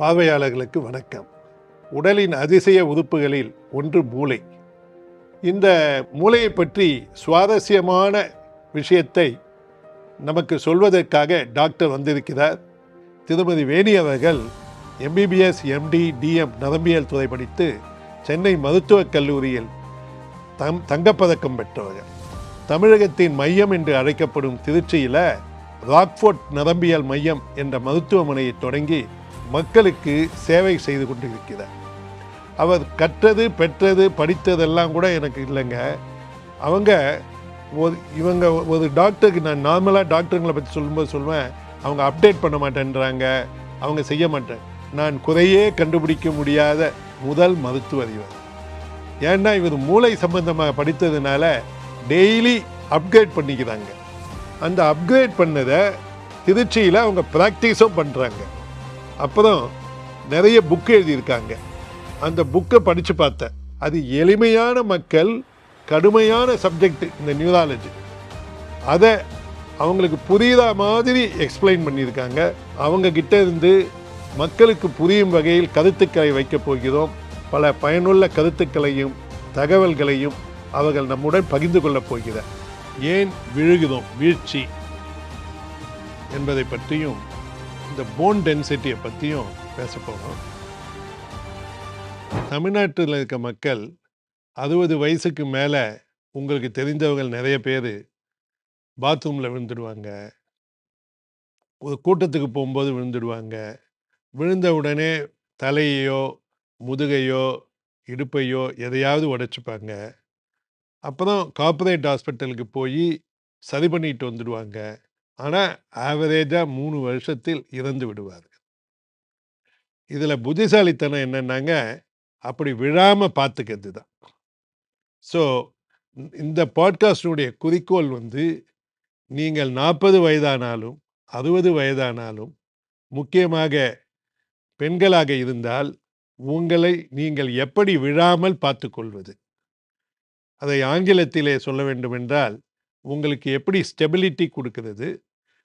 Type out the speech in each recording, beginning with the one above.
பார்வையாளர்களுக்கு வணக்கம். உடலின் அதிசய உறுப்புகளில் ஒன்று மூளை. இந்த மூளையை பற்றி சுவாரஸ்யமான விஷயத்தை நமக்கு சொல்வதற்காக டாக்டர் வந்திருக்கிறார். திருமதி வேணி அவர்கள் எம்பிபிஎஸ் எம்டி டிஎம் நரம்பியல் துறை படித்து சென்னை மருத்துவக் கல்லூரியில் தம் தங்கப்பதக்கம் பெற்றவர்கள் தமிழகத்தின் மையம் என்று அழைக்கப்படும் திருச்சியில் ராக்ஃபோர்ட் நரம்பியல் மையம் என்ற மருத்துவமனையை தொடங்கி மக்களுக்கு சேவை செய்து கொண்டிருக்கிறார். அவர் கற்றது பெற்றது படித்ததெல்லாம் கூட எனக்கு இல்லைங்க. அவங்க ஒரு இவங்க ஒரு டாக்டருக்கு நான் நார்மலாக டாக்டருங்களை பற்றி சொல்லும்போது சொல்லுவேன் அவங்க அப்டேட் பண்ண மாட்டேன்றாங்க அவங்க செய்ய மாட்டேன். நான் குறையே கண்டுபிடிக்க முடியாத முதல் மருத்துவர் இவர். ஏன்னா இவர் மூளை சம்பந்தமாக படித்ததுனால டெய்லி அப்கிரேட் பண்ணிக்கிறாங்க. அந்த அப்கிரேட் பண்ணதை திருச்சியில் அவங்க ப்ராக்டிஸும் பண்ணுறாங்க அப்புறம் நிறைய புக் எழுதியிருக்காங்க. அந்த புக்கை படித்து பார்த்தேன். அது எளிமையான மக்கள் கடுமையான சப்ஜெக்ட் இந்த நியூராலஜி அதை அவங்களுக்கு புரியுற மாதிரி எக்ஸ்பிளைன் பண்ணியிருக்காங்க. அவங்கக்கிட்ட இருந்து மக்களுக்கு புரியும் வகையில் கருத்துக்களை வைக்கப் போகிறோம். பல பயனுள்ள கருத்துக்களையும் தகவல்களையும் அவர்கள் நம்முடன் பகிர்ந்து கொள்ளப் போகிறார். ஏன் விழுகிறோம்? வீழ்ச்சி என்பதை பற்றியும் இந்த போன் டென்சிட்டியை பற்றியும் பேச போகிறோம் தமிழ்நாட்டில் இருக்க மக்கள் அறுபது வயசுக்கு மேலே உங்களுக்கு தெரிந்தவர்கள் நிறைய பேர் பாத்ரூமில் விழுந்துடுவாங்க. ஒரு கூட்டத்துக்கு போகும்போது விழுந்துடுவாங்க. விழுந்த உடனே தலையையோ முதுகையோ இடுப்பையோ எதையாவது உடைச்சிப்பாங்க. அப்புறம் கார்ப்பரேட் ஹாஸ்பிட்டலுக்கு போய் சரி பண்ணிட்டு வந்துடுவாங்க. ஆனால் ஆவரேஜாக மூணு வருஷத்தில் இறந்து விடுவார்கள். இதில் புத்திசாலித்தனம் என்னன்னாங்க அப்படி விழாமல் பார்த்துக்கிறது தான். ஸோ இந்த பாட்காஸ்டினுடைய குறிக்கோள் வந்து நீங்கள் நாற்பது வயதானாலும் அறுபது வயதானாலும் முக்கியமாக பெண்களாக இருந்தால் உங்களை நீங்கள் எப்படி விழாமல் பார்த்துக்கொள்வது? அதை ஆங்கிலத்திலே சொல்ல வேண்டுமென்றால் உங்களுக்கு எப்படி ஸ்டெபிலிட்டி கொடுக்கிறது?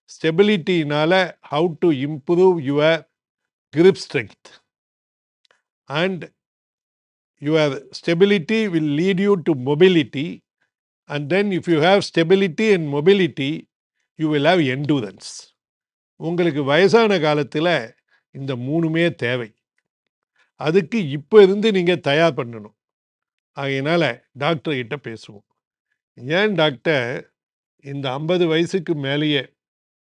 ஸ்டெபிலிட்டினால் how to improve your grip strength and your stability will lead you to mobility and then if you have stability and mobility you will have endurance உங்களுக்கு வயசான காலத்தில் இந்த மூணுமே தேவை அதுக்கு இப்போ இருந்து நீங்கள் தயார் பண்ணணும் ஆகையினால டாக்டர் கிட்ட பேசுவோம் ஏன் டாக்டர் இந்த ஐம்பது வயசுக்கு மேலேயே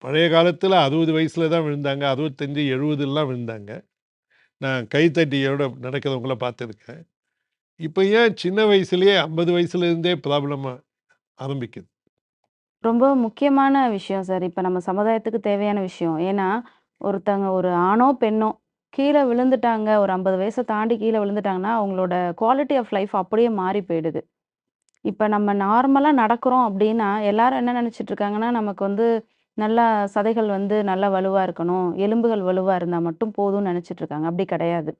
பழைய காலத்தில் அறுபது வயசில் தான் விழுந்தாங்க அறுபத்தஞ்சி எழுபதுலாம் விழுந்தாங்க நான் கைத்தட்டியோட நடக்கிறவங்கள பார்த்துருக்கேன் இப்போ ஏன் சின்ன வயசுலேயே ஐம்பது வயசுலேருந்தே ப்ராப்ளமாக ஆரம்பிக்குது ரொம்ப முக்கியமான விஷயம் சார். இப்போ நம்ம சமுதாயத்துக்கு தேவையான விஷயம். ஏன்னா, ஒருத்தங்க ஒரு ஆணோ, பெண்ணோ கீழே விழுந்துட்டாங்க, ஒரு ஐம்பது வயசை தாண்டி கீழே விழுந்துட்டாங்கன்னா, அவங்களோட குவாலிட்டி ஆஃப் லைஃப் அப்படியே மாறி போயிடுது. இப்போ நம்ம நார்மலாக நடக்கிறோம் அப்படின்னா, எல்லாரும் என்ன நினச்சிட்டு இருக்காங்கன்னா, நமக்கு வந்து நல்லா சதைகள் வந்து நல்லா வலுவாக இருக்கணும், எலும்புகள் வலுவாக இருந்தால் மட்டும் போதும்னு நினச்சிட்ருக்காங்க அப்படி கிடையாது.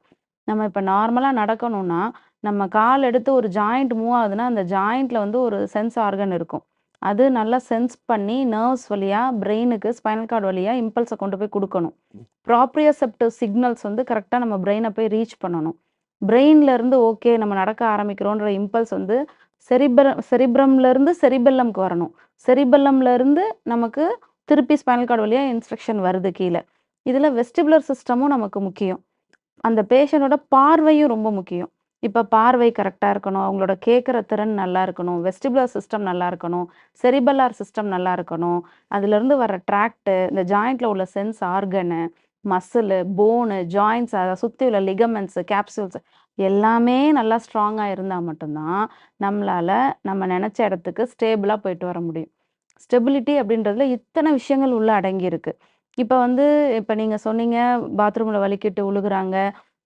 நம்ம இப்போ நார்மலாக நடக்கணும்னா, நம்ம கால் எடுத்து ஒரு ஜாயிண்ட் மூவ் ஆகுதுன்னா, அந்த ஜாயிண்ட்டில் வந்து ஒரு சென்ஸ் ஆர்கன் இருக்கும். அது நல்லா சென்ஸ் பண்ணி நர்வ்ஸ் வழியாக பிரெயினுக்கு ஸ்பைனல் கார்ட் வழியாக இம்பல்ஸை கொண்டு போய் கொடுக்கணும் ப்ராப்ரியோசெப்டிவ் சிக்னல்ஸ் வந்து கரெக்டாக நம்ம பிரெயினை போய் ரீச் பண்ணணும். பிரெயின்லேருந்து ஓகே நம்ம நடக்க ஆரம்பிக்கிறோன்ற இம்பல்ஸ் வந்து செரிபர செரிப்ரம்லேருந்து செரிபெல்லம்க்கு வரணும். செரிபெல்லம்லேருந்து நமக்கு திருப்பி ஸ்பைனல் கார்டு வழியாக இன்ஸ்ட்ரக்ஷன் வருது கீழே இதில் வெஸ்டிபுலர் சிஸ்டமும் நமக்கு முக்கியம். அந்த பேஷண்டோட பார்வையும் ரொம்ப முக்கியம். இப்போ பார்வை கரெக்டாக இருக்கணும். அவங்களோட கேட்குற திறன் நல்லா இருக்கணும். வெஸ்டிபுலர் சிஸ்டம் நல்லா இருக்கணும். செரிபல்லார் சிஸ்டம் நல்லா இருக்கணும். அதுலேருந்து வர ட்ராக்டு இந்த ஜாயிண்டில் உள்ள sense organ, muscle, bone, joints அதை சுற்றி உள்ள லிகமெண்ட்ஸு கேப்சூல்ஸ் எல்லாமே நல்லா ஸ்ட்ராங்காக இருந்தால் மட்டும்தான் நம்மளால் நம்மளால நம்ம நினச்ச இடத்துக்கு ஸ்டேபிளாக போயிட்டு வர முடியும். ஸ்டெபிலிட்டி அப்படின்றதுல இத்தனை விஷயங்கள் உள்ள அடங்கியிருக்கு. இப்ப வந்து இப்ப நீங்க சொன்னீங்க, பாத்ரூம்ல வலிக்கிட்டு உழுகுறாங்க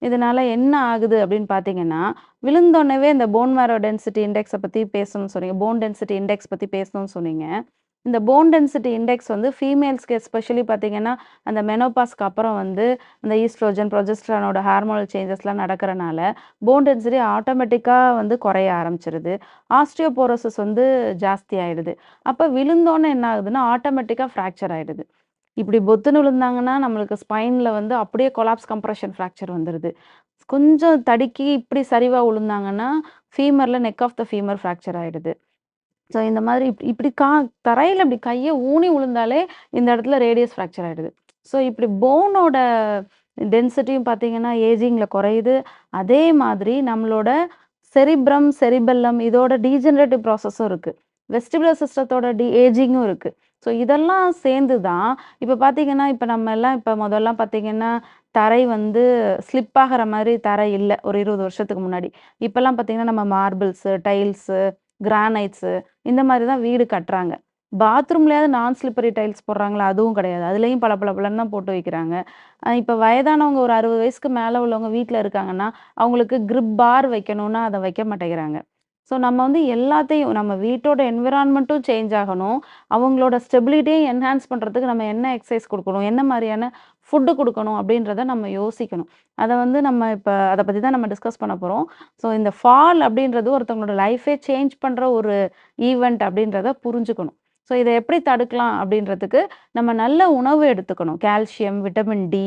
இதனால என்ன ஆகுது அப்படின்னு பார்த்தீங்கன்னா, விழுந்தோடனவே இந்த போன் மேரோ டென்சிட்டி இண்டெக்ஸை பத்தி பேசணும்னு சொன்னீங்க. போன் டென்சிட்டி இண்டெக்ஸ் பத்தி பேசணும்னு சொன்னீங்க. இந்த போன் டென்சிட்டி இண்டெக்ஸ் வந்து ஃபீமேல்ஸ்க்கு எஸ்பெஷலி பார்த்தீங்கன்னா, அந்த மெனோபாஸ்க்கு அப்புறம் வந்து அந்த ஈஸ்ட்ரோஜன், ப்ரொஜெஸ்டரானோட ஹார்மோனல் சேஞ்சஸ்லாம் நடக்கிறனால, போன் டென்சிட்டி ஆட்டோமேட்டிக்காக வந்து குறைய ஆரம்பிச்சிருது. ஆஸ்ட்ரியோபோரோசஸ் வந்து ஜாஸ்தி ஆகிடுது அப்போ விழுந்தோனே என்ன ஆகுதுன்னா, ஆட்டோமேட்டிக்காக ஃப்ராக்சர் ஆகிடுது இப்படி பொத்துன்னு விழுந்தாங்கன்னா நம்மளுக்கு ஸ்பைனில் வந்து அப்படியே கொலாப்ஸ் கம்ப்ரஷன் ஃப்ராக்சர் வந்துடுது கொஞ்சம் தடுக்கி இப்படி சரிவாக விழுந்தாங்கன்னா, ஃபீமரில் neck of the femur fracture ஆகிடுது ஸோ இந்த மாதிரி இப் இப்படி கா தரையில் இப்படி கையை ஊனி விழுந்தாலே இந்த இடத்துல ரேடியஸ் ஃப்ராக்சர் ஆகிடுது ஸோ இப்படி போனோட டென்சிட்டியும் பார்த்தீங்கன்னா, ஏஜிங்கில் குறையுது. அதே மாதிரி நம்மளோட செரிப்ரம், செரிபெல்லம் இதோட டீஜெனரேட்டிவ் ப்ராசஸும் இருக்குது வெஸ்டிபுலர் சிஸ்டத்தோட டி ஏஜிங்கும் இருக்குது ஸோ இதெல்லாம் சேர்ந்து தான் இப்போ பார்த்தீங்கன்னா, இப்போ நம்ம எல்லாம் இப்போ முதல்லாம் பார்த்தீங்கன்னா, தரை வந்து ஸ்லிப் ஆகிற மாதிரி தரை இல்லை ஒரு 20 வருஷத்துக்கு முன்னாடி. இப்போல்லாம் பார்த்தீங்கன்னா, நம்ம மார்பிள்ஸு, டைல்ஸு, கிரானைட்ஸு இந்த மாதிரி தான் வீடு கட்டுறாங்க. பாத்ரூம்லேயாவது நான் ஸ்லிப்பரி டைல்ஸ் போடுறாங்களா? அதுவும் கிடையாது. அதுலயும் பளபளபளன்னு தான் போட்டு வைக்கிறாங்க. இப்போ வயதானவங்க ஒரு 60 வயசுக்கு மேலே உள்ளவங்க வீட்டில் இருக்காங்கன்னா, அவங்களுக்கு கிரிப் பார் வைக்கணும்னா, அதை வைக்க மாட்டேங்கிறாங்க. ஸோ நம்ம வந்து எல்லாத்தையும் நம்ம வீட்டோட என்விரான்மெண்ட்டும் சேஞ்ச் ஆகணும். அவங்களோட ஸ்டெபிலிட்டியும் என்ஹான்ஸ் பண்ணுறதுக்கு நம்ம என்ன எக்ஸசைஸ் கொடுக்கணும் என்ன மாதிரியான ஃபுட்டு கொடுக்கணும் அப்படின்றத நம்ம யோசிக்கணும். அதை வந்து நம்ம இப்போ அதை பற்றி தான் நம்ம டிஸ்கஸ் பண்ண போகிறோம் ஸோ இந்த ஃபால் அப்படின்றது ஒருத்தவங்களோட லைஃபே சேஞ்ச் பண்ணுற ஒரு ஈவெண்ட் அப்படின்றத புரிஞ்சுக்கணும். ஸோ இதை எப்படி தடுக்கலாம் அப்படின்றதுக்கு நம்ம நல்ல உணவு எடுத்துக்கணும். கால்சியம், விட்டமின் டி,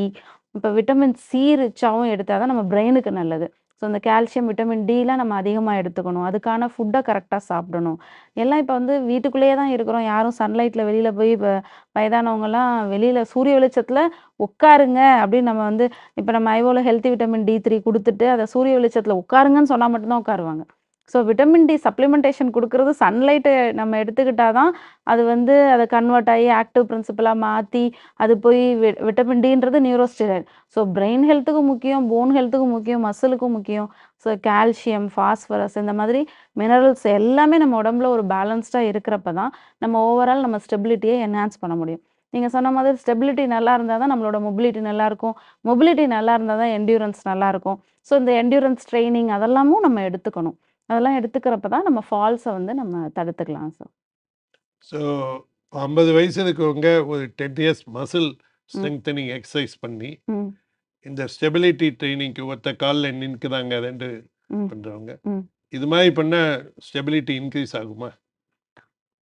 இப்போ விட்டமின் சி ரிச்சாகவும் எடுத்தால் தான் நம்ம பிரெயினுக்கு நல்லது. ஸோ இந்த கால்சியம், விட்டமின் டிலாம் நம்ம அதிகமாக எடுத்துக்கணும். அதுக்கான ஃபுட்டை கரெக்டாக சாப்பிடணும். எல்லாம் இப்போ வந்து வீட்டுக்குள்ளேயே தான் இருக்கிறோம். யாரும் சன்லைட்டில் வெளியில் போய் இப்போ வயதானவங்கலாம் வெளியில் சூரிய வெளிச்சத்தில் உட்காருங்க அப்படின்னு நம்ம வந்து இப்போ நம்ம ஐவோவில் ஹெல்த்தி விட்டமின் டி த்ரீ கொடுத்துட்டு அதை சூரிய வெளிச்சத்தில் உட்காருங்கன்னு சொன்னால் மட்டும்தான் உட்காருவாங்க. ஸோ விட்டமின் டி சப்ளிமெண்டேஷன் கொடுக்கறது சன்லைட்டை நம்ம எடுத்துக்கிட்டால் தான், அது வந்து அதை கன்வெர்ட் ஆகி ஆக்டிவ் பிரின்சிபலாக மாற்றி அது போய் வி விட்டமின் டின்றது நியூரோஸ்டெராய்ட். ஸோ பிரெயின் ஹெல்த்துக்கும் முக்கியம், போன் ஹெல்த்துக்கும் முக்கியம், மசிலுக்கும் முக்கியம். ஸோ கால்சியம், ஃபாஸ்பரஸ் இந்த மாதிரி மினரல்ஸ் எல்லாமே நம்ம உடம்புல ஒரு பேலன்ஸ்டாக இருக்கிறப்ப தான், நம்ம ஓவரால் நம்ம ஸ்டெபிலிட்டியை என்ஹான்ஸ் பண்ண முடியும். நீங்கள் சொன்ன மாதிரி ஸ்டெபிலிட்டி நல்லா இருந்தால் தான் நம்மளோட மொபிலிட்டி நல்லாயிருக்கும் மொபிலிட்டி நல்லா இருந்தால் தான் என்ட்யூரன்ஸ் நல்லாயிருக்கும் ஸோ இந்த என்ட்யூரன்ஸ் ட்ரைனிங் அதெல்லாமும் நம்ம எடுத்துக்கணும். அதெல்லாம் எடுத்துக்கிறப்ப தான் நம்ம ஃபால்ஸ வந்து நம்ம தடுத்துக்கலாம் சார். ஸோ 50 வயசு இருக்கவங்க ஒரு 10 இயர்ஸ் மசில். ஸ்ட்ரெங்தனிங் எக்சர்சைஸ் பண்ணி. இந்த ஸ்டெபிலிட்டி ட்ரெய்னிங்க்கு ஒத்த கால்ல நின்னுக்குறாங்க 2 ம். பண்றவங்க. ம். இது மாரி பண்ணா ஸ்டெபிலிட்டி இன்கிரீஸ் ஆகுமா?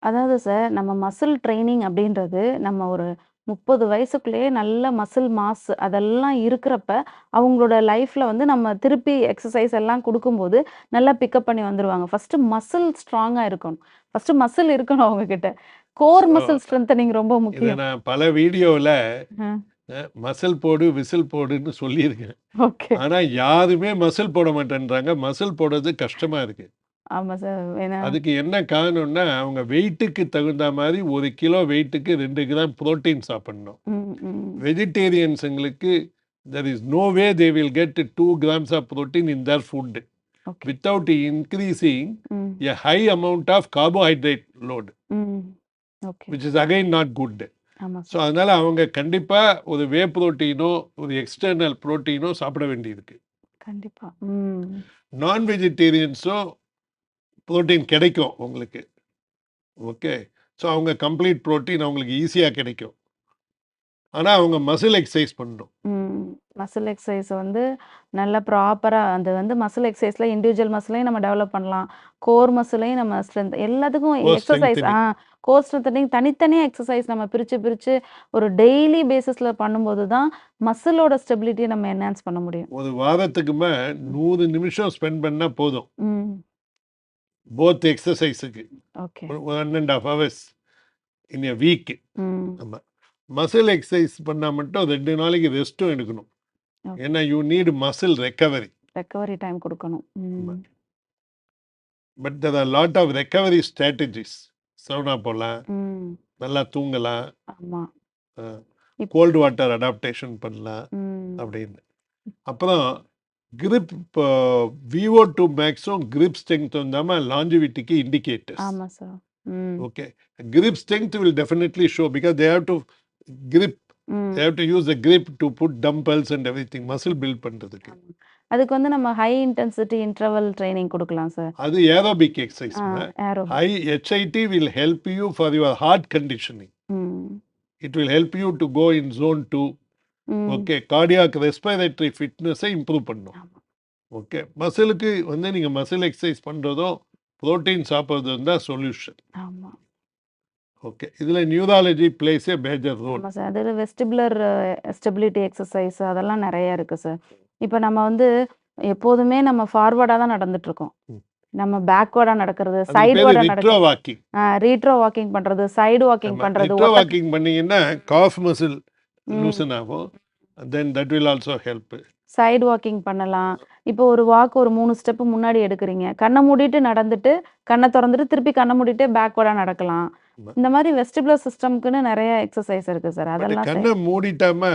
அதாவது சார், நம்ம மசில் ட்ரெய்னிங் அப்படின்றது நம்ம ஒரு 30 வயசுக்குள்ளேயே நல்ல மசில் மாஸ் அதெல்லாம் இருக்கிறப்ப, அவங்களோட லைஃப்ல வந்து நம்ம திருப்பி எக்சர்சைஸ் எல்லாம் குடுக்கும்போது, நல்லா பிக்கப் பண்ணி வந்துருவாங்க. ஃபர்ஸ்ட்டு மசில் ஸ்ட்ராங்கா இருக்கணும். ஃபர்ஸ்ட்டு மசில் இருக்கணும் அவங்க கிட்ட. கோர் மசில் ஸ்ட்ரெங்தனிங் ரொம்ப முக்கியம். நான் பல. அ மசில் போடு, விசில் போடுன்னு சொல்லியிருக்கேன். ஓகே. ஆனா யாருமே மசில் போட மாட்டேன்றாங்க. மசில் போடுறது கஷ்டமா இருக்கு. ஆமா சார். ஏன்னா அதுக்கு என்ன காரணம்னா, அவங்க வெயிட்டுக்கு தகுந்தா மாரி 1 கிலோ வெயிட்டுக்கு 2 கிராம் புரோட்டீன் சாப்பிடணும். வெஜிடேரியன்ஸுங்களுக்கு will get 2 grams of protein in their food okay. without increasing ம். a high amount of carbohydrate load, ம். Okay. which is again not good. ஆமா ஸோ. அதனால அவங்க கண்டிப்பா ஒரு வே புரோட்டீனோ, ஒரு எக்ஸ்டர்னல் புரோட்டீனோ சாப்பிட வேண்டியிருக்கு. கண்டிப்பா. ம். நான் வெஜிடேரியன்ஸோ புரோட்டீன் கிடைக்கும் உங்களுக்கு. ஓகே. ஸோ அவங்க கம்ப்ளீட் புரோட்டீன் அவங்களுக்கு ஈஸியா கிடைக்கும். ஆனா அவங்க மசில் எக்சர்சைஸ் பண்ணணும். ம். மசில் எக்சர்சைஸ் வந்து நல்லா ப்ராப்பரா அது வந்து மசில் எக்சர்சைஸ்ல இண்டிவிஜுவல் மசிலையும் நம்ம டெவலப் பண்ணலாம். கோர் மசிலையும் நம்ம ஸ்ட்ரென்த் எல்லாத்துக்கும் கோர் எக்சர்சைஸ் ஆ. கோர் ஸ்ட்ரென்தனிங் தனித்தனியா எக்சர்சைஸ் நம்ம பிரிச்சு, பிரிச்சு ஒரு டெய்லி பேசிஸ்ல பண்ணும்போது தான் மசிலோட ஸ்டெபிலிட்டிய நம்ம என்ஹான்ஸ் பண்ண முடியும். ஒரு வாரத்துக்குமே 100 நிமிஷம் ஸ்பெண்ட் பண்ணா போதும். போத் எக்ஸர்சைஸுக்கு. ஓகே. ஒரு 1 1/2 ஹவர்ஸ் இன் எ வீக். ம். ஆமா. மசில் எக்சர்சைஸ் பண்ணா மட்டும் 2 நாளைக்கு ரெஸ்ட்டும் எடுக்கணும். ஏன்னா you need muscle recovery. Recovery time குடுக்கணும். But there are lot of recovery strategies. Sauna போலாம். ம். நல்லா தூங்கலாம். கோல்ட் வாட்டர் அடாப்டேஷன் பண்ணலாம். அப்படின்னு. அப்புறம் கிரிப் இப்போ VO2 மேக்ஸும் கிரிப் ஸ்ட்ரெங்த் வந்தாம லாஞ்சிவிட்டிக்கு இண்டிகேட்டர்ஸ். ஆமா சார். ம். Okay. Grip strength will definitely show because they have to grip. They have to use the grip to put dumbbells and everything muscle build பண்றதுக்கு. ஆமா. அதுக்கு வந்து நம்ம ஹை இன்டென்சிட்டி இன்டர்வல் ட்ரெய்னிங் குடுக்கலாம் சார். அது aerobic. Aerobic. High help you for your heart conditioning. ம். It will help you to go in zone 2. Hmm. Okay. Cardiac respiratory ஃபிட்னஸை improve பண்ணும். Okay. மசிலுக்கு வந்து நீங்க மசில் எக்சர்சைஸ் பண்றதும், புரோட்டீன் சாப்பிடுறதும் தான் சொல்யூஷன். ஆமா. ஓகே இதுல neurology plays a major role sir அதில் வெஸ்டிபுலர் ஸ்டெபிலிட்டி எக்ஸசைஸ் அதெல்லாம் நிறைய இருக்குது சார் இப்போ நம்ம வந்து எப்போதுமே நம்ம ஃபார்வர்டாக தான் நடந்துட்டு இருக்கோம் ம். நம்ம பேக்வேர்டாக நடக்கிறது சைடுவேர்டாக ரிட்ரோ வாக்கிங் ரீட்ரோ வாக்கிங் பண்ணுறது சைடு வாக்கிங் பண்ணுறது ரிட்ரோ வாக்கிங் பண்ணீங்கன்னா காஃப் மசில். லூசன் ஆகும். Then that will also help side walking பண்ணலாம். இப்போ ஒரு வாக் ஒரு மூணு ஸ்டெப்பு முன்னாடி எடுக்கிறீங்க. கண்ணை மூடிட்டு நடந்துட்டு கண்ணை திறந்துட்டு திருப்பி கண்ணை மூடிட்டு பேக்வேர்டாக நடக்கலாம். இந்த மாதிரி வெஸ்டிபுலர் சிஸ்டம்க்குன்னு நிறைய எக்ஸசைஸ் இருக்கு சார் அதெல்லாம் கண்ணை மூடிட்டாம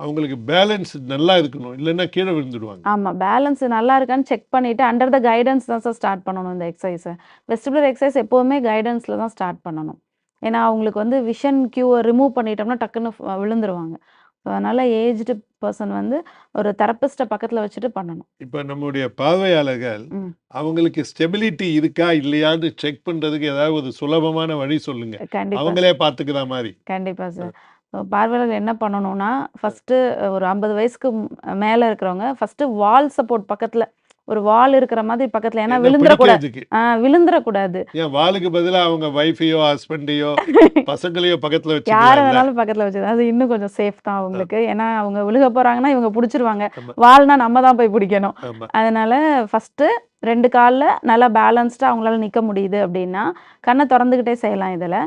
அவங்களுக்கு பேலன்ஸ் நல்லா இருக்கணும். இல்லைன்னா கீழே விழுந்துடுவாங்க ஆமாம் பேலன்ஸ் நல்லா இருக்கான்னு செக் பண்ணிவிட்டு அண்டர் த கைடன்ஸ் தான் சார் ஸ்டார்ட் பண்ணணும் இந்த எக்ஸசைஸை வெஸ்டிபுலர் எக்ஸசைஸ் எப்போவுமே கைடன்ஸில் தான் ஸ்டார்ட் பண்ணணும். ஏன்னா அவங்களுக்கு வந்து விஷன் கியூவை ரிமூவ் பண்ணிட்டோம்னா டக்குன்னு விழுந்துருவாங்க. ஸோ அதனால் ஏஜ்டு பர்சன் வந்து ஒரு தெரப்பிஸ்ட்டை பக்கத்தில் வச்சுட்டு பண்ணணும். இப்போ நம்முடைய பார்வையாளர்கள். அவங்களுக்கு ஸ்டெபிலிட்டி இருக்கா இல்லையான்னு செக் பண்றதுக்கு ஏதாவது ஒரு சுலபமான வழி சொல்லுங்க. கண்டிப்பாக அவங்களே பார்த்துக்கிற மாதிரி. கண்டிப்பாக சார் பார்வையாளர்கள் என்ன பண்ணணும்னா ஃபஸ்ட்டு ஒரு ஐம்பது வயசுக்கு மேலே இருக்கிறவங்க ஃபஸ்ட்டு வால் சப்போர்ட் பக்கத்தில் ஒரு வால் இருக்கிற மாதிரி பக்கத்தில் ஏன்னா விழுந்துடக்கூடாது விழுந்துடக்கூடாது ஏன் வாளுக்கு பதிலா அவங்க வைஃபையோ ஹஸ்பண்டையோ பசங்களையோ பக்கத்துல யாரை வச்சுக்கலாம் வேணாலும் பக்கத்துல வச்சு அது இன்னும் கொஞ்சம் சேஃப் தான் அவங்களுக்கு. ஏன்னா அவங்க விழுக போறாங்கன்னா இவங்க பிடிச்சிருவாங்க. வால்னா நம்ம தான் போய் பிடிக்கணும். அதனால ஃபர்ஸ்ட் ரெண்டு காலில் நல்லா பேலன்ஸ்டாக அவங்களால நிற்க முடியுது அப்படின்னா கண்ணை திறந்துக்கிட்டே செய்யலாம் இதில்.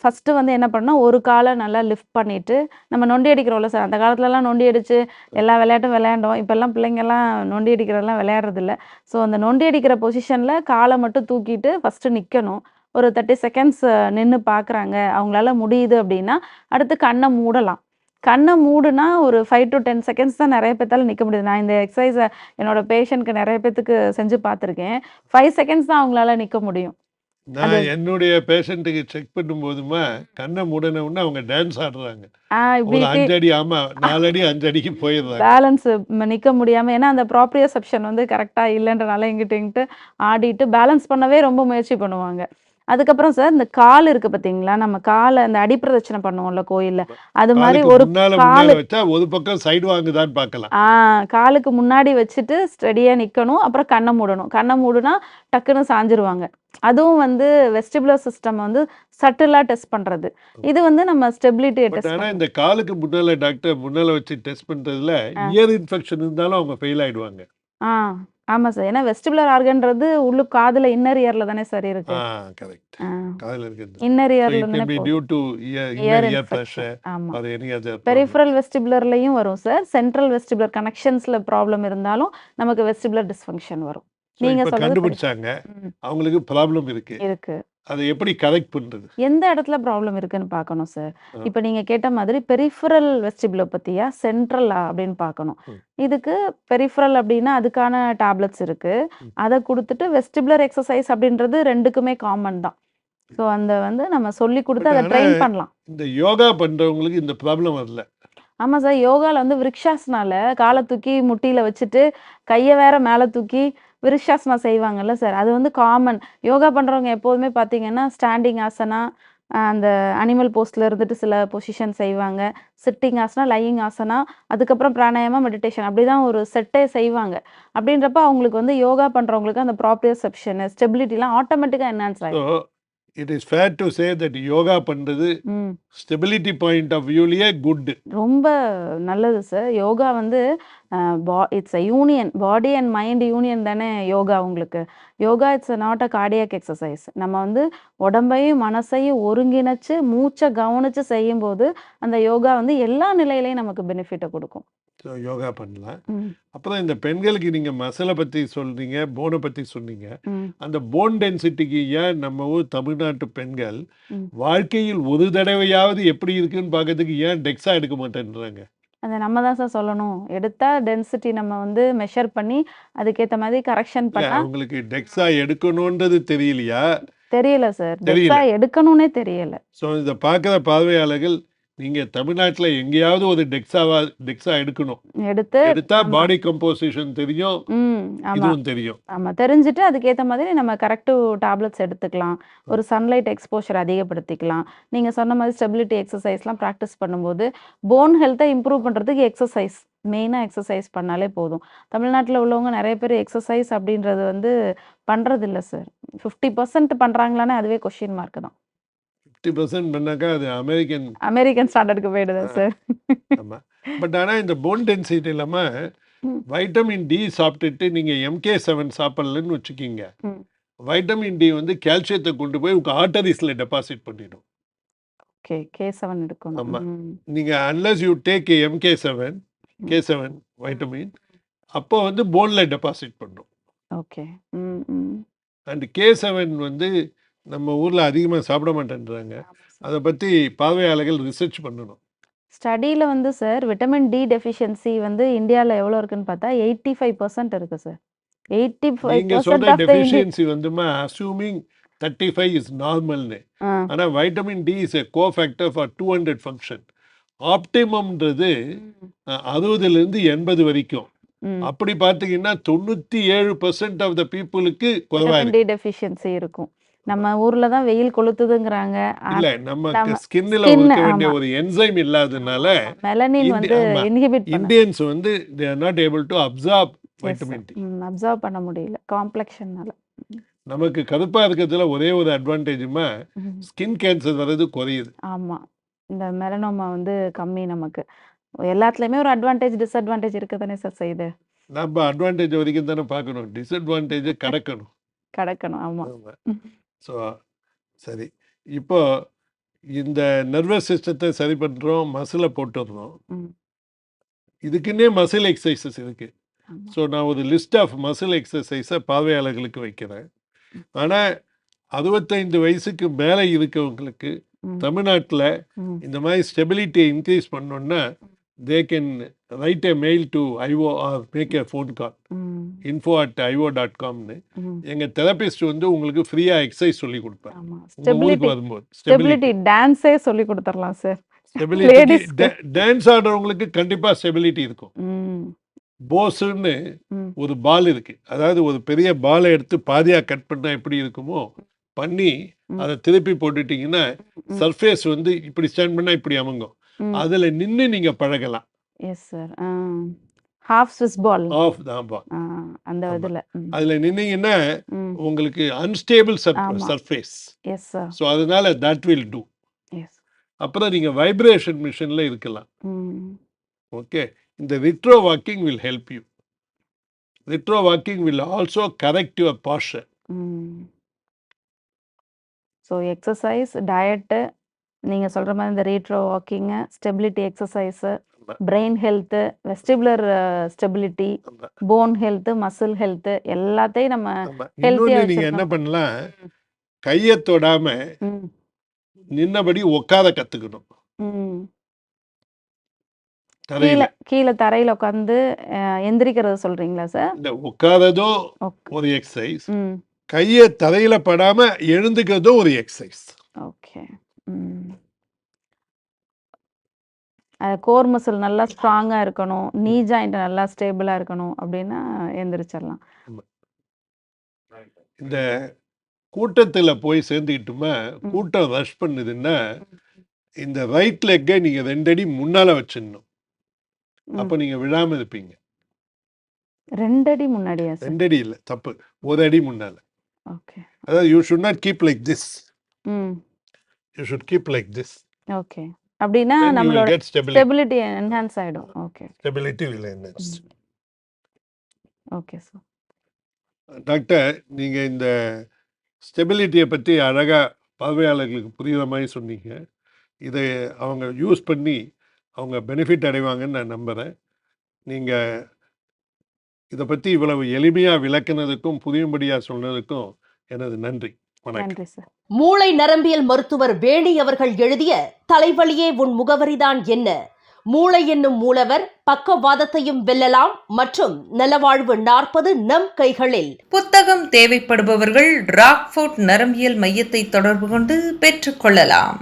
ஃபஸ்ட்டு வந்து என்ன பண்ணால் ஒரு காலை நல்லா லிஃப்ட் பண்ணிவிட்டு நம்ம நொண்டி அடிக்கிறோம்ல சார் அந்த காலத்துலலாம் நொண்டி அடித்து எல்லா விளையாட்டும் விளையாண்டோம். இப்போல்லாம் பிள்ளைங்கள்லாம் நொண்டி அடிக்கிறதெல்லாம் விளையாடுறதில்ல. ஸோ அந்த நொண்டி அடிக்கிற பொசிஷனில் காலை மட்டும் தூக்கிட்டு ஃபஸ்ட்டு நிற்கணும் ஒரு தேர்ட்டி செகண்ட்ஸ் நின்று பார்க்குறாங்க அவங்களால முடியுது அப்படின்னா அடுத்து கண்ணை மூடலாம். கண்ணை மூடுனா ஒரு ஃபைவ் டு டென் செகண்ட்ஸ் தான் நிறைய பேர்த்தால நிற்க முடியுது. நான் இந்த எக்ஸசைஸை என்னோட பேஷண்ட்க்கு நிறைய பேர்த்துக்கு செஞ்சு பார்த்துருக்கேன். ஃபைவ் செகண்ட்ஸ் தான் அவங்களால நிற்க முடியும். நான் என்னுடைய பேஷண்ட்டுக்கு செக் பண்ணும்போதுமா கண்ணை மூடின உடனே அவங்க டான்ஸ் ஆடுறாங்க. ஒரு அஞ்சு அடி ஆமா நாலு அடி அஞ்சு அடிக்கு போயிடுறாங்க. பேலன்ஸ் நிற்க முடியாமல் ஏன்னா அந்த ப்ராப்ரியோசெப்ஷன் வந்து கரெக்டாக இல்லைன்றனால இங்கிட்டு இங்கிட்டு ஆடிட்டு பேலன்ஸ் பண்ணவே ரொம்ப முயற்சி பண்ணுவாங்க. அதுக்கப்புறம் சார் இந்த கால் இருக்கு பார்த்தீங்களா நம்ம காலை அந்த அடிப்பிரதட்சணை பண்ணுவோம்ல கோயிலில். அது மாதிரி ஒரு காலு- வச்சா ஒரு பக்கம் சைடு வாங்குதான்னு பார்க்கலாம். ஆ காலுக்கு முன்னாடி வச்சுட்டு ஸ்டெடியாக நிற்கணும் அப்புறம் கண்ணை மூடணும். கண்ணை மூடுனா டக்குன்னு சாஞ்சிருவாங்க. அதுவும் வந்து வெஸ்டிபுலர் சிஸ்டம் வந்து சட்டிலாக டெஸ்ட் பண்ணுறது இது வந்து நம்ம ஸ்டெபிலிட்டியை டெஸ்ட் ஆனா இந்த காலுக்கு முன்னால டாக்டர் முன்னால வச்சு டெஸ்ட் பண்றதுல இயர் இன்ஃபெக்ஷன் இருந்தாலும் அவங்க ஃபெயில் ஆயிடுவாங்க. ஆ. ஆமாம் சார். ஏன்னா வெஸ்டிபுலர் ஆர்கன்றது உள்ளு காதில் இன்னர் இயரில் தானே சார் இருக்கு. கரெக்ட் காதுல இருக்குது இன்னர் இயரில் தானே inner ear infection. pressure. ஆமாம் or any other problem. Peripheral வெஸ்டிபுலர்லையும் வரும் சார். சென்ட்ரல் வெஸ்டிபுலர் கனெக்ஷன்ஸில் ப்ராப்ளம் இருந்தாலும் நமக்கு வெஸ்டிபுலர் டிஸ்ஃபங்க்ஷன் வரும். நீங்க கண்டுபிடிச்சாங்க. அவங்களுக்கு ப்ராப்ளம் இருக்கு. இருக்கு. அதை எப்படி கரெக்ட் பண்றது? எந்த இடத்துல ப்ராப்ளம் இருக்குன்னு பார்க்கணும் சார். இப்போ நீங்க கேட்ட மாதிரி பெரிஃபரல் வெஸ்டிபுலர் பத்தியா சென்ட்ரலா அப்படின்னு பார்க்கணும். இதுக்கு பெரிஃபரல் அப்படின்னா அதுக்கான டேப்லெட்ஸ் இருக்கு. அதை கொடுத்துட்டு வெஸ்டிபுலர் எக்ஸசைஸ் அப்படின்றது ரெண்டுக்குமே காமன் தான். ஸோ அந்த வந்து நம்ம சொல்லி கொடுத்து அதை ட்ரெயின் பண்ணலாம். இந்த யோகா பண்றவங்களுக்கு இந்த ப்ராப்ளம் வரல. ஆமா சார். யோகால வந்து விருக்ஷாசனால காலை தூக்கி முட்டியில வச்சுட்டு கையை வேற மேலே தூக்கி விருக்ஷாசனா செய்வாங்கல்ல சார் அது வந்து காமன் யோகா பண்றவங்க எப்போதுமே பார்த்தீங்கன்னா ஸ்டாண்டிங் ஆசனா அந்த அனிமல் போஸ்ட்ல இருந்துட்டு சில பொசிஷன் செய்வாங்க. சிட்டிங் ஆசனா லையிங் ஆசனா அதுக்கப்புறம் பிராணாயாமா மெடிடேஷன் அப்படிதான் ஒரு செட்டே செய்வாங்க. அப்படின்றப்ப அவங்களுக்கு வந்து யோகா பண்றவங்களுக்கு அந்த ப்ராப்ரியோசெப்ஷன் ஸ்டெபிலிட்டிலாம் ஆட்டோமேட்டிக்காக என்ஹான்ஸ் ஆகும் it is fair to say that yoga பண்றது ம். ஸ்டெபிலிட்டி பாயிண்ட் ஆஃப் வியூலயே குட் ரொம்ப நல்லது சார் யோகா வந்து it's a union body and mind union தானே யோகா உங்களுக்கு. Yoga it's not a cardiac exercise நம்ம வந்து உடம்பையும் மனசையும் ஒருங்கிணைச்சு மூச்சை கவனிச்சு செய்யும்போது அந்த யோகா வந்து எல்லா நிலையிலையும் நமக்கு பெனிஃபிட்டை கொடுக்கும். யோகா பண்ணலாம். அப்புறம் இந்த பெண்களுக்கு நீங்க மசிலை பத்தி சொல்றீங்க போனை பத்தி சொன்னீங்க. அந்த போன் டென்சிட்டிக்கு ஏன் நம்ம ஊர் தமிழ்நாட்டு பெண்கள். வாழ்க்கையில் ஒரு தடவையாவது எப்படி இருக்குன்னு பார்க்கறதுக்கு ஏன் டெக்ஸா எடுக்க மாட்டேன்றாங்க? அதை நம்ம தான் சார் சொல்லணும். எடுத்தா டென்சிட்டி நம்ம வந்து மெஷர் பண்ணி அதுக்கேற்ற மாதிரி கரெக்ஷன் பண்ணா அவங்களுக்கு டெக்ஸா எடுக்கணுன்றது தெரியலையா? தெரியல சார். டெக்ஸா எடுக்கணும்னே தெரியல. ஸோ இதை பார்க்குற பார்வையாளர்கள் நீங்க தமிழ்நாட்டுல எங்கேயாவது ஒரு டெக்ஸாவா டெக்ஸா எடுக்கணும். எடுத்து எடுத்தா. பாடி கம்போசிஷன் தெரியும் இதுவும் தெரியும். ஆமா தெரிஞ்சுட்டு அதுக்கேற்ற மாதிரி நம்ம கரெக்டிவ் டேப்லெட்ஸ் எடுத்துக்கலாம். ஒரு சன்லைட் எக்ஸ்போஷர் அதிகப்படுத்திக்கலாம். நீங்க சொன்ன மாதிரி ஸ்டெபிலிட்டி எக்ஸசைஸ்லாம் ப்ராக்டிஸ் பண்ணும்போது போன் ஹெல்த்தை இம்ப்ரூவ் பண்றதுக்கு எக்ஸசைஸ் மெயினாக எக்ஸசைஸ் பண்ணாலே போதும். தமிழ்நாட்டில் உள்ளவங்க நிறைய பேர் எக்ஸசைஸ் அப்படின்றது வந்து பண்றது இல்ல சார் ஃபிஃப்டி பர்சன்ட் பண்றாங்களான்னு அதுவே கொஷின் மார்க் தான். சிக்ஸ்டி பர்சன்ட் பண்ணாக்கா அது அமெரிக்கன் அமெரிக்கன் ஸ்டாண்டர்டுக்கு போயிடுதா சார் ஆமாம் பட் ஆனால் இந்த போன் டென்சிட்டி இல்லாமல். வைட்டமின் டி சாப்பிட்டுட்டு நீங்கள் எம்கே செவன் சாப்பிட்லன்னு வச்சுக்கிங்க. வைட்டமின் டி வந்து கால்சியத்தை கொண்டு போய் உங்கள் ஆர்டரிஸில் டெபாசிட் பண்ணிடும். ஓகே கே செவன் எடுக்கணும். ஆமா. ம். நீங்கள் unless you take MK seven K seven vitamin அப்போ வந்து போனில் டெபாசிட் பண்ணும். ஓகே அண்ட் கே செவன் வந்து நம்ம ஊரில் அதிகமாக சாப்பிட மாட்டேன்றாங்க. அதை பற்றி பார்வையாளர்கள் ரிசர்ச் பண்ணணும். ஸ்டடியில் வந்து சார் விட்டமின் டி டெஃபிஷியன்சி வந்து இந்தியாவில் எவ்வளோ இருக்குன்னு பார்த்தா எயிட்டி ஃபைவ் பர்சன்ட் இருக்கு sir eighty five percent deficiency வந்துமா அசூமிங் தேர்ட்டி ஃபைவ் இஸ் நார்மல்னு ஆனால் vitamin D is a cofactor for two hundred function ஆப்டிமம்ன்றது அறுபதுலேருந்து எண்பது வரைக்கும். அப்படி பார்த்தீங்கன்னா தொண்ணூற்றி ஏழு பர்சன்ட் ஆஃப் த பீப்புளுக்கு குறைவா விட்டமின் இருக்கு. டி டெஃபிஷியன்சி இருக்கும். நம்ம ஊர்ல தான் வெயில் கொளுத்துதுங்கிறாங்க. இல்ல நம்ம ஸ்கின்ல இருக்க வேண்டிய. ஒரு என்சைம் இல்லாதனால மெலனின் வந்து. இன்ஹிபிட் இந்தியன்ஸ் வந்து they are not able to absorb vitamin D absorb பண்ண முடியல. காம்ப்ளெக்ஷன்னால நமக்கு கருப்பா இருக்கிறதுல ஒரே ஒரு அட்வான்டேஜுமா ஸ்கின் கேன்சர் வர்றது குறையுது. ஆமா. இந்த மெலனோமா வந்து கம்மி நமக்கு. எல்லாத்துலயுமே ஒரு அட்வான்டேஜ் டிஸ்அட்வான்டேஜ் இருக்க தானே சார் செய்யுது? நம்ம அட்வான்டேஜ் வரைக்கும் தானே பார்க்கணும். டிஸ்அட்வான்டேஜை கடக்கணும். கிடக்கணும் ஆமா. ஸோ சரி. இப்போ இந்த நர்வஸ் சிஸ்டத்தை சரி பண்ணுறோம் மசிலை போட்டுடுறோம். இதுக்குன்னே மசில் எக்ஸசைசஸ் இருக்கு. ஸோ நான் ஒரு லிஸ்ட் ஆஃப் மசில் எக்ஸசைஸை பார்வையாளர்களுக்கு வைக்கிறேன். ஆனால் அறுபத்தைந்து வயசுக்கு மேலே இருக்கவங்களுக்கு தமிழ்நாட்டில் இந்த மாதிரி ஸ்டெபிலிட்டியை இன்க்ரீஸ் பண்ணோன்னா they can write a mail to IO or make a phone call info at IO dot காம்னு ம். எங்கள் தெரபிஸ்ட் வந்து உங்களுக்கு ஃப்ரீயாக எக்ஸசைஸ் சொல்லி கொடுப்பேன் ஊருக்கு வரும்போது. ஸ்டெபிலிட்டி டான்ஸே சொல்லி கொடுத்துடலாம் சார் ஸ்டெபிலிட்டி. டான்ஸ் ஆடுறவங்களுக்கு கண்டிப்பாக ஸ்டெபிலிட்டி இருக்கும். போஸுன்னு ஒரு பால் இருக்கு. அதாவது ஒரு பெரிய பாலை எடுத்து பாதியாக கட் பண்ணா எப்படி இருக்குமோ பண்ணி. அதை திருப்பி போட்டுட்டீங்கன்னா. சர்ஃபேஸ் வந்து இப்படி ஸ்டாண்ட் பண்ணா இப்படி அமங்கும். அதுல நின்று நீங்க பழகலாம். Yes sir half Swiss ball of தான் பால் அந்த. இதுல. அதுல நின்னீங்கன்னா உங்களுக்கு unstable. Surface yes sir so அதனால தட் வில் டூ எஸ் அப்புறம் நீங்க வைப்ரேஷன் மிஷின்ல இருக்கலாம். ஓகே இந்த retro walking will help you retro walking will also correct your posture so exercise diet நீங்கள் சொல்கிற மாதிரி இந்த retro walking stability exercise. Brain health vestibular stability bone health muscle health எல்லாத்தையும் நம்ம இன்னொன்று நீங்க என்ன பண்ணலாம் கையை தொடாம நின்னபடி உட்கார கத்துக்கணும். ம். தரையில. கீழே கீழே தரையில் உட்காந்து எந்திரிக்கிறது சொல்கிறீங்களா சார்? இந்த உட்காரதோ ஓகே ஒரு எக்ஸசைஸ் கையை தரையில படாம எழுந்துக்கிறதும் ஒரு எக்ஸசைஸ் ஓகே. கோர் மசில் நல்லா ஸ்ட்ராங்காக இருக்கணும். நீ ஜாயிண்ட் நல்லா ஸ்டேபிளாக இருக்கணும் அப்படின்னா எந்திரிச்சிடலாம் இந்த கூட்டத்துல போய் சேர்ந்துக்கிட்டுமா கூட்டம் ரஷ் பண்ணுதுன்னா இந்த ரைட் லெக்கை நீங்க ரெண்டடி முன்னால வச்சிடணும். அப்ப நீங்க விழாம இருப்பீங்க. ரெண்டு அடி முன்னாடியா ரெண்டடி இல்லை தப்பு. ஒரு அடி முன்னால. ஓகே. அதாவது you should not keep like this ம். You should keep like this okay அப்படின்னா நம்மளோட ஸ்டெபிலிட்டி என்ஹான்ஸ் ஆகிடும் okay stability will enhance. Okay sir doctor நீங்க இந்த ஸ்டெபிலிட்டியை பற்றி அழகா பார்வையாளர்களுக்கு புரியுற மாதிரி சொன்னீங்க. இதை அவங்க யூஸ் பண்ணி அவங்க பெனிஃபிட் அடைவாங்கன்னு நான் நம்புகிறேன் நீங்கள் இதை பற்றி இவ்வளவு எளிமையாக விளக்குனதுக்கும் புரியும்படியாக சொன்னதுக்கும் எனது நன்றி. நன்றி சார். மூளை நரம்பியல் மருத்துவர் வேணி அவர்கள் எழுதிய தலைவலியே உன் முகவரிதான் என்ன? மூளை என்னும் மூலவர் பக்கவாதத்தையும் வெல்லலாம் மற்றும் நலவாழ்வு நாற்பது நம் கைகளில். புத்தகம் தேவைப்படுபவர்கள் ராக்ஃபோர்ட் நரம்பியல் மையத்தை தொடர்பு கொண்டு பெற்றுக்கொள்ளலாம்